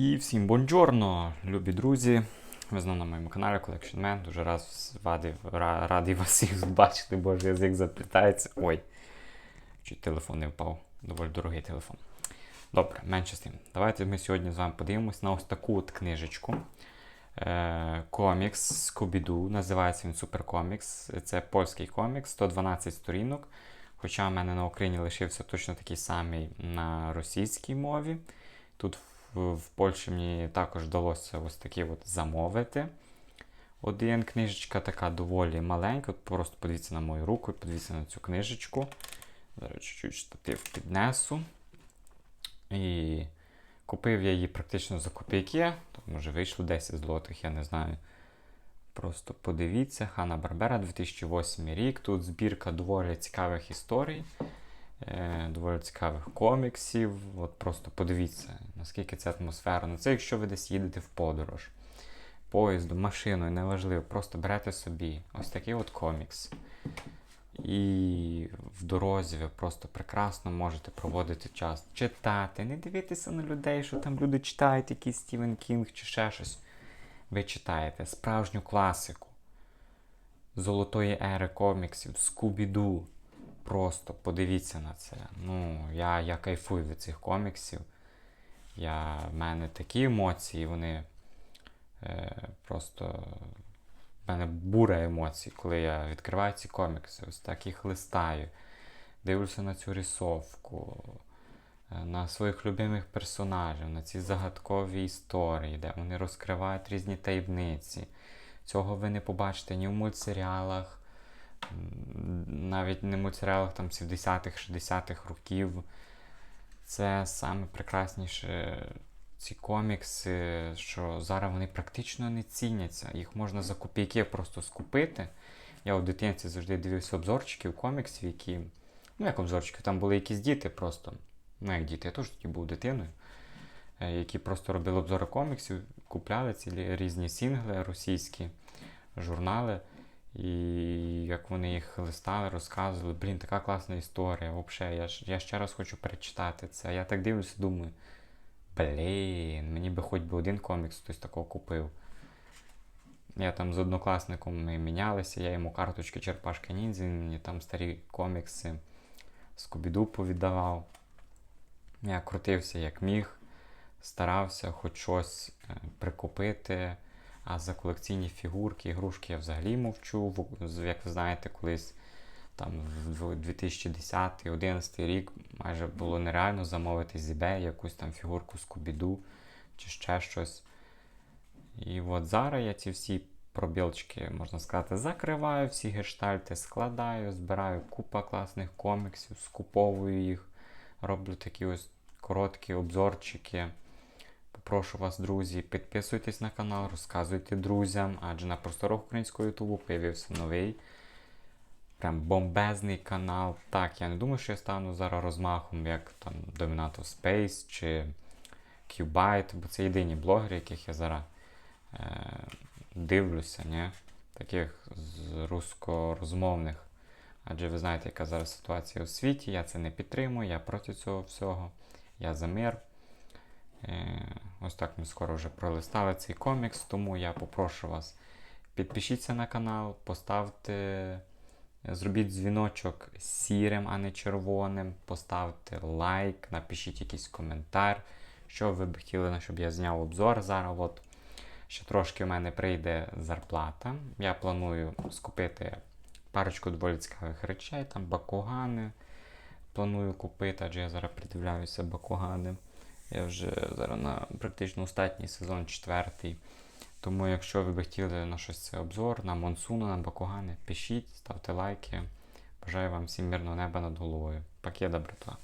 І всім бонджорно, любі друзі. Ви знову на моєму каналі Collection Man. Дуже раз радий, ра- радий вас всіх бачити, боже язик заплітається. Ой, чуть телефон не впав. Доволі дорогий телефон. Добре, менше з тим. Давайте ми сьогодні з вами подивимось на ось таку от книжечку. Е, комікс Scooby-Doo. Називається він Суперкомікс. Це польський комікс, 112 сторінок. Хоча в мене на Україні лишився точно такий самий на російській мові. Тут в, Польщі мені також вдалося ось такі от замовити. Один книжечка така доволі маленька. Просто подивіться на мою руку, подивіться на цю книжечку. Зараз чуть-чуть штатив піднесу. І купив я її практично за копійки. Тут, може вийшло 10 злотих, я не знаю. Просто подивіться, Хана Барбера 2008 рік. Тут збірка доволі цікавих історій, е, доволі цікавих коміксів. От просто подивіться, наскільки це атмосферно. Це якщо ви десь їдете в подорож, поїздом, машиною, неважливо. Просто берете собі ось такий от комікс. І в дорозі ви просто прекрасно можете проводити час. Читати, не дивитися на людей, що там люди читають якийсь Стівен Кінг чи ще щось. Ви читаєте справжню класику золотої ери коміксів, Скубіду. Просто подивіться на це. Ну, я, я кайфую від цих коміксів. Я, в мене такі емоції, вони е, просто. В мене бура емоцій, коли я відкриваю ці комікси, ось так їх листаю, дивлюся на цю рисовку, е, на своїх любимих персонажів, на ці загадкові історії, де вони розкривають різні таємниці. Цього ви не побачите ні в мультсеріалах, навіть не в мультсеріалах там 70-х, 60-х років. Це саме прекрасніше ці комікси, що зараз вони практично не ціняться. Їх можна за копійки просто скупити. Я у дитинці завжди дивився обзорчиків коміксів, які. Ну, як обзорчики, там були якісь діти просто. Ну, як діти, я теж тоді був дитиною, е, які просто робили обзори коміксів, купляли ці різні сінгли російські, журнали. І як вони їх листали, розказували, блін, така класна історія. Взагалі, я, ж- я ще раз хочу перечитати це. Я так дивлюся, думаю, блін, мені би хоч би один комікс хтось такого купив. Я там з однокласником ми мінялися, я йому карточки Черпашки Ніндзі, мені там старі комікси Скубіду повіддавав. Я крутився як міг, старався хоч щось е, прикупити. А за колекційні фігурки, ігрушки я взагалі мовчу. Як ви знаєте, колись там в 2010-2011 рік майже було нереально замовити з eBay якусь там фігурку з Кубіду чи ще щось. І от зараз я ці всі пробілчики, можна сказати, закриваю, всі гештальти складаю, збираю купа класних коміксів, скуповую їх, роблю такі ось короткі обзорчики. Попрошу вас, друзі, підписуйтесь на канал, розказуйте друзям, адже на просторах українського ютубу появився новий. Прям бомбезний канал. Так, я не думаю, що я стану зараз розмахом, як там Dominato Space чи Qbyte, бо це єдині блогери, яких я зараз е, дивлюся, ні? таких з рускорозмовних. Адже ви знаєте, яка зараз ситуація у світі, я це не підтримую, я проти цього всього, я за мир. Е, Ось так ми скоро вже пролистали цей комікс, тому я попрошу вас підпишіться на канал, поставте, зробіть дзвіночок сірим, а не червоним, поставте лайк, напишіть якийсь коментар, що ви б хотіли, щоб я зняв обзор зараз. От ще трошки в мене прийде зарплата. Я планую скупити парочку доволі цікавих речей, там бакугани. Планую купити, адже я зараз придивляюся бакугани. Я вже зараз на практично остатній сезон четвертий. Тому, якщо ви б хотіли на щось це обзор, на Монсуна, на Бакугани, пишіть, ставте лайки. Бажаю вам всім мирного неба над головою. Пак'є брата.